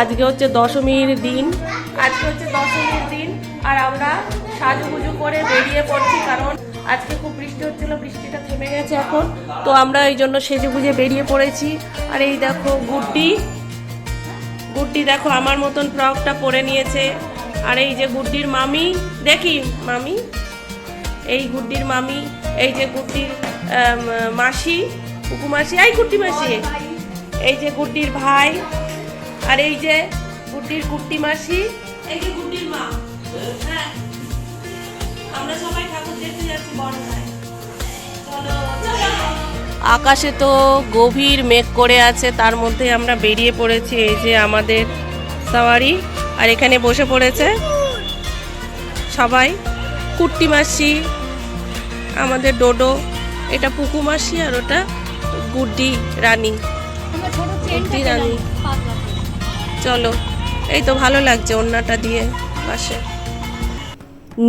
আজকে হচ্ছে দশমীর দিন। আজকে হচ্ছে দশমীর দিন আর আমরা সাজুগুজু করে বেরিয়ে পড়ছি কারণ আজকে খুব বৃষ্টি হচ্ছিল, বৃষ্টিটা থেমে গেছে এখন। তো আমরা এই জন্য সেজে গুজে বেরিয়ে পড়েছি। আর এই দেখো গুড্ডি। গুড্ডি দেখো আমার মতন ফ্রকটা পরে নিয়েছে। আর এই যে গুড্ডির মামি, দেখি মামি? এই গুড্ডির মামি, এই যে গুড্ডির মাসি কুকু মাসি এই গুড্ডি মাসি। এই যে গুড্ডির ভাই আর এই যে গুড্ডির কুট্টি মাসি। এই যে গুড্ডির মা। হ্যাঁ। আমরা সবাই ঠাকুর দেখতে যাচ্ছি চলো আকাশে তো গভীর মেঘ করে আছে তার মধ্যে আমরা বেরিয়ে পড়েছি এই যে আমাদের সাওয়ারি। আর এখানে বসে পড়েছে সবাই। কুট্টি মাসি আমাদের ডোডো এটা পুকু মাসি আর ওটা গুড্ডি রানী। গুড্ডি রানী। চলো, এই তো ভালো লাগছে ওড়নাটা দিয়ে পাশে।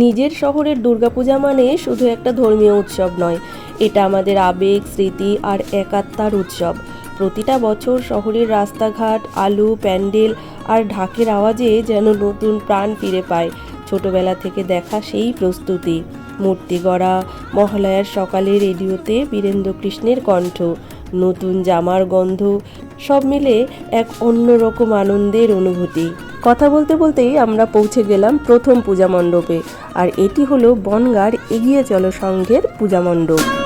নিজের শহরের দুর্গাপূজা মানে শুধু একটা ধর্মীয় উৎসব নয়, এটা আমাদের আবেগ, স্মৃতি আর একাত্মার উৎসব। প্রতিটা বছর শহরের রাস্তাঘাট, আলু, প্যান্ডেল আর ঢাকের আওয়াজে যেন নতুন প্রাণ ফিরে পায়। ছোটবেলা থেকে দেখা সেই প্রস্তুতি। মূর্তি গড়া, মহালয়ার সকালে রেডিওতে বীরেন্দ্র কৃষ্ণের কণ্ঠ। নতুন জামার গন্ধ, সব মিলে এক অন্যরকম আনন্দের অনুভূতি। কথা বলতে বলতেই আমরা পৌঁছে গেলাম প্রথম পূজা মণ্ডপে, আর এটি হলো বনগার এগিয়ে চলো সংঘের পূজা মণ্ডপ।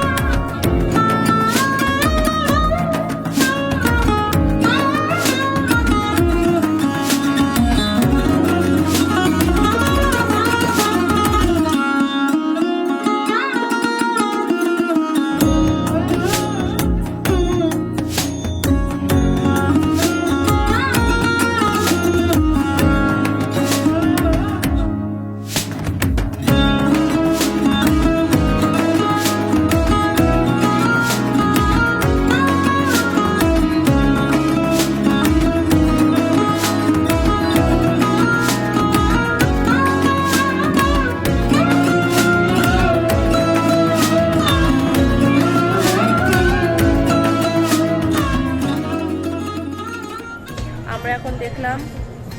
আমরা এখন দেখলাম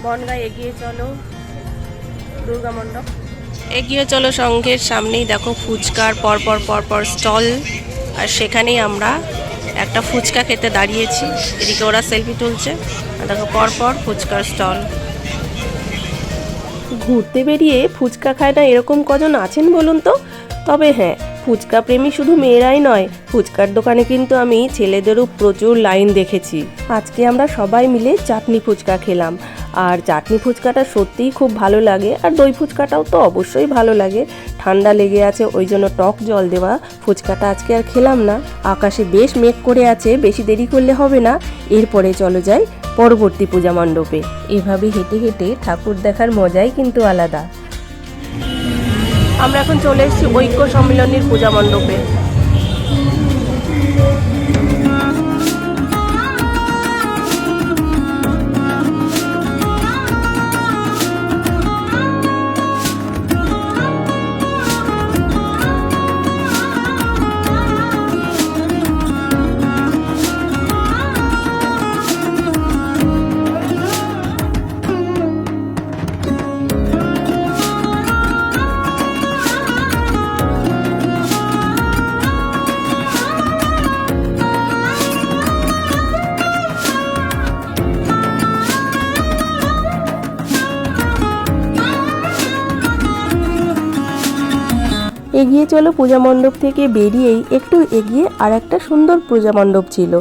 বনগাঁ এগিয়ে চলো দুর্গা মণ্ডপ। এগিয়ে চলো সংঘের সামনেই দেখো ফুচকার পরপর পরপর স্টল। আর সেখানেই আমরা একটা ফুচকা খেতে দাঁড়িয়েছি। এদিকে ওরা সেলফি তুলছে। আর দেখো পরপর ফুচকার স্টল। ঘুরতে বেরিয়ে ফুচকা খায় না এরকম কজন আছেন বলুন তো? তবে হ্যাঁ ফুচকা প্রেমী শুধু মেয়েরাই নয়, ফুচকার দোকানে কিন্তু আমি ছেলেদেরও প্রচুর লাইন দেখেছি। আজকে আমরা সবাই মিলে চাটনি ফুচকা খেলাম। আর চাটনি ফুচকাটা সত্যিই খুব ভালো লাগে, আর দই ফুচকাটাও তো অবশ্যই ভালো লাগে। ঠান্ডা লেগে আছে, ওই জন্য টক জল দেওয়া ফুচকাটা আজকে আর খেলাম না। আকাশে বেশ মেঘ করে আছে, বেশি দেরি করলে হবে না। এরপরে চলো যাই পরবর্তী পূজা মণ্ডপে। এভাবে হেঁটে হেঁটে ঠাকুর দেখার মজাই কিন্তু আলাদা। আমরা এখন চলে এসেছি ঐক্য সম্মিলনীর পূজা মণ্ডপে। এগিয়ে চলো পূজা মণ্ডপ থেকে বেরিয়েই একটু এগিয়ে আর একটা সুন্দর পূজা মণ্ডপ ছিল।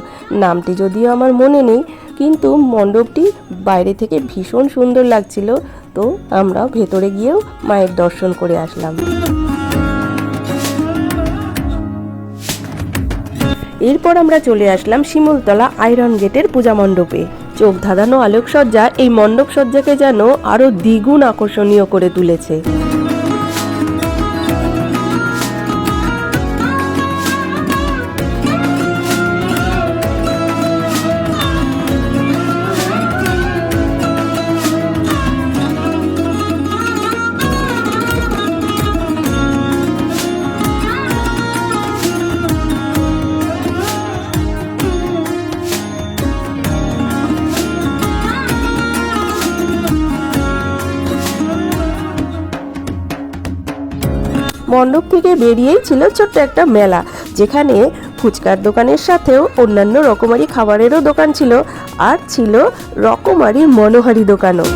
নামটি যদিও আমার মনে নেই, কিন্তু মণ্ডপটি বাইরে থেকে ভীষণ সুন্দর লাগছিল। তো আমরা ভেতরে গিয়েও মায়ের দর্শন করে আসলাম। এরপর আমরা চলে আসলাম শিমুলতলা আয়রন গেটের পূজা মণ্ডপে। চোখ ধাঁধানো আলোকসজ্জা এই মণ্ডপ সজ্জাকে যেন আরও দ্বিগুণ আকর্ষণীয় করে তুলেছে। মণ্ডপ থেকে বেরিয়েই ছিল ছোট্ট একটা মেলা, যেখানে ফুচকার দোকানের সাথেও অন্যান্য রকমারি খাবারেরও দোকান ছিল, আর ছিল রকমারি মনোহারি দোকানও।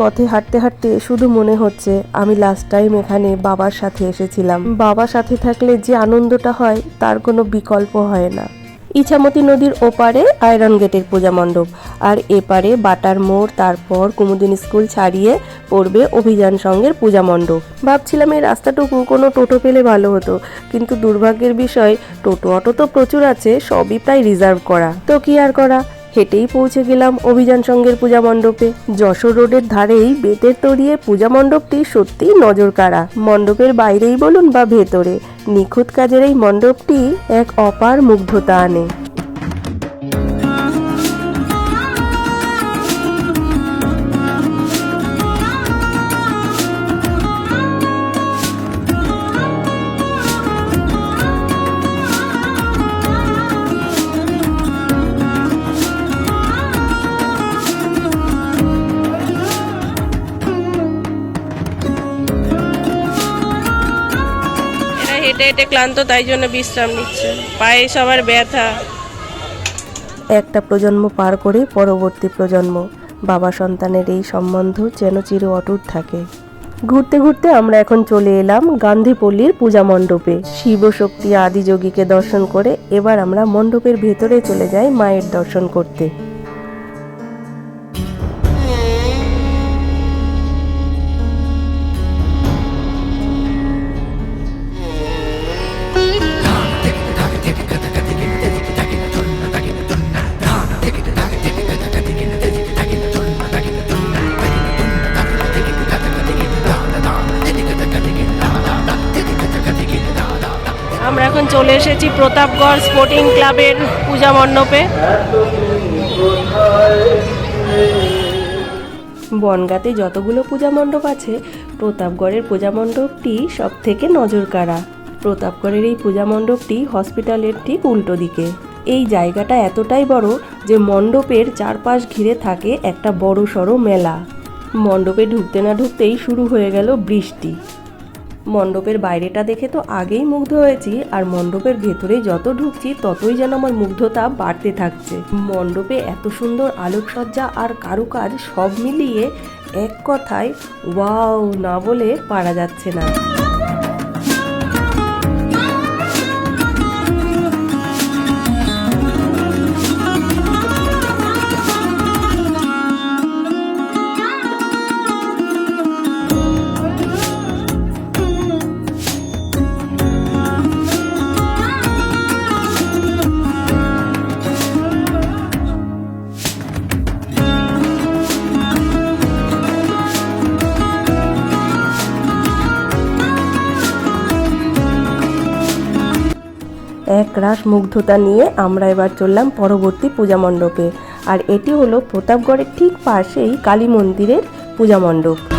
পথে হাঁটতে হাঁটতে শুধু মনে হচ্ছে, আমি লাস্ট টাইম এখানে বাবার সাথে এসেছিলাম। বাবার সাথে থাকলে যে আনন্দটা হয়, তার কোনো বিকল্প হয় না। ইছামতি নদীর ওপারে আয়রন গেটের পূজা মণ্ডপ, আর এপারে বাটার মোড়, তারপর কুমুদিন স্কুল ছাড়িয়ে পড়বে অভিযান সঙ্গের পূজা মণ্ডপ। ভাবছিলাম এই রাস্তাটুকু কোনো টোটো পেলে ভালো হতো, কিন্তু দুর্ভাগ্যের বিষয়, টোটো অটো তো প্রচুর আছে, সবই প্রায় রিজার্ভ করা। তো কি আর করা? হেঁটেই পৌঁছে গেলাম অভিযান সঙ্গের পূজা মণ্ডপে। যশোর রোডের ধারেই বেতের তরিয়ে পূজা মণ্ডপটি সত্যিই নজর কাড়া মণ্ডপের বাইরেই বলুন বা ভেতরে, নিখুঁত কাজের এই মণ্ডপটি এক অপার মুগ্ধতা আনে। হেঁটে ক্লান্ত, তাই জন্য বিশ্রাম নিচ্ছে। পায়ে সবার ব্যথা। একটা প্রজন্ম পার করে পরবর্তী প্রজন্ম, বাবা সন্তানের এই সম্বন্ধ যেন চির অটুট থাকে। ঘুরতে ঘুরতে আমরা এখন চলে এলাম গান্ধীপল্লীর পূজা মণ্ডপে। শিবশক্তি আদিযোগীকে দর্শন করে এবার আমরা মণ্ডপের ভেতরে চলে যাই মায়ের দর্শন করতে। এখন চলে এসেছি প্রতাপগড় স্পোর্টিং ক্লাবের পূজা মণ্ডপে। বনগাঁতে যতগুলো পূজা মণ্ডপ আছে, প্রতাপগড়ের পূজা মণ্ডপটি সব থেকে নজর কাড়া প্রতাপগড়ের এই পূজা মণ্ডপটি হসপিটালের ঠিক উল্টো দিকে। এই জায়গাটা এতটাই বড় যে মণ্ডপের চারপাশ ঘিরে থাকে একটা বড় সড়ো মেলা। মণ্ডপে ঢুকতে না ঢুকতেই শুরু হয়ে গেল বৃষ্টি। মণ্ডপের বাইরেটা দেখে তো আগেই মুগ্ধ হয়েছি, আর মণ্ডপের ভেতরে যত ঢুকছি ততই যেন আমার মুগ্ধতা বাড়তে থাকছে। মণ্ডপে এত সুন্দর আলোকসজ্জা আর কারুকাজ সব মিলিয়ে এক কথায় ওয়াও না বলে পারা যাচ্ছে না। এক রাস মুগ্ধতা নিয়ে আমরা এবার চললাম পরবর্তী পূজা মণ্ডপে। আর এটি হলো প্রতাপগড়ের ঠিক পাশেই কালী মন্দিরের পূজা মণ্ডপ।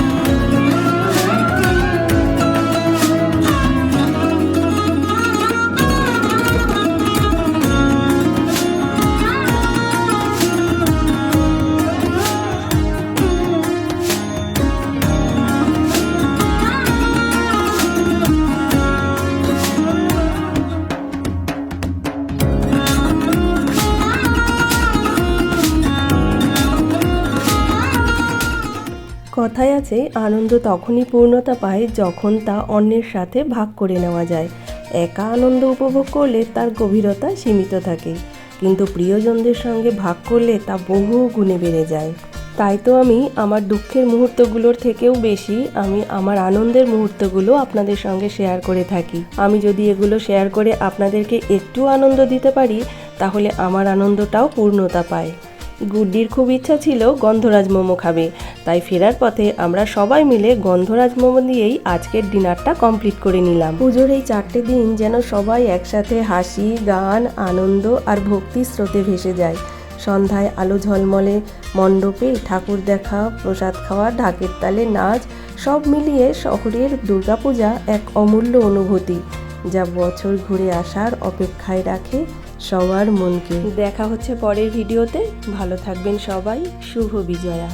কথায় আছে, আনন্দ তখনই পূর্ণতা পায় যখন তা অন্যের সাথে ভাগ করে নেওয়া যায়। একা আনন্দ উপভোগ করলে তার গভীরতা সীমিত থাকে, কিন্তু প্রিয়জনদের সঙ্গে ভাগ করলে তা বহু গুণে বেড়ে যায়। তাই তো আমি আমার দুঃখের মুহূর্তগুলোর থেকেও বেশি আমি আমার আনন্দের মুহূর্তগুলো আপনাদের সঙ্গে শেয়ার করে থাকি। আমি যদি এগুলো শেয়ার করে আপনাদেরকে একটু আনন্দ দিতে পারি, তাহলে আমার আনন্দটাও পূর্ণতা পায়। গুড্ডির খুব ইচ্ছা ছিল গন্ধরাজ মোমো খাবে। তাই ফেরার পথে আমরা সবাই মিলে গন্ধরাজ মোমো দিয়েই আজকের ডিনারটা কমপ্লিট করে নিলাম। পুজোর এই চারটে দিন যেন সবাই একসাথে হাসি, গান, আনন্দ আর ভক্তির স্রোতে ভেসে যায়। সন্ধ্যায় আলো ঝলমলে, মণ্ডপে ঠাকুর দেখা, প্রসাদ খাওয়া, ঢাকের তালে নাচ, সব মিলিয়ে শহরের দুর্গাপূজা এক অমূল্য অনুভূতি, যা বছর ঘুরে আসার অপেক্ষায় রাখে সবার মনকে। দেখা হচ্ছে পরের ভিডিওতে। ভালো থাকবেন সবাই। শুভ বিজয়া।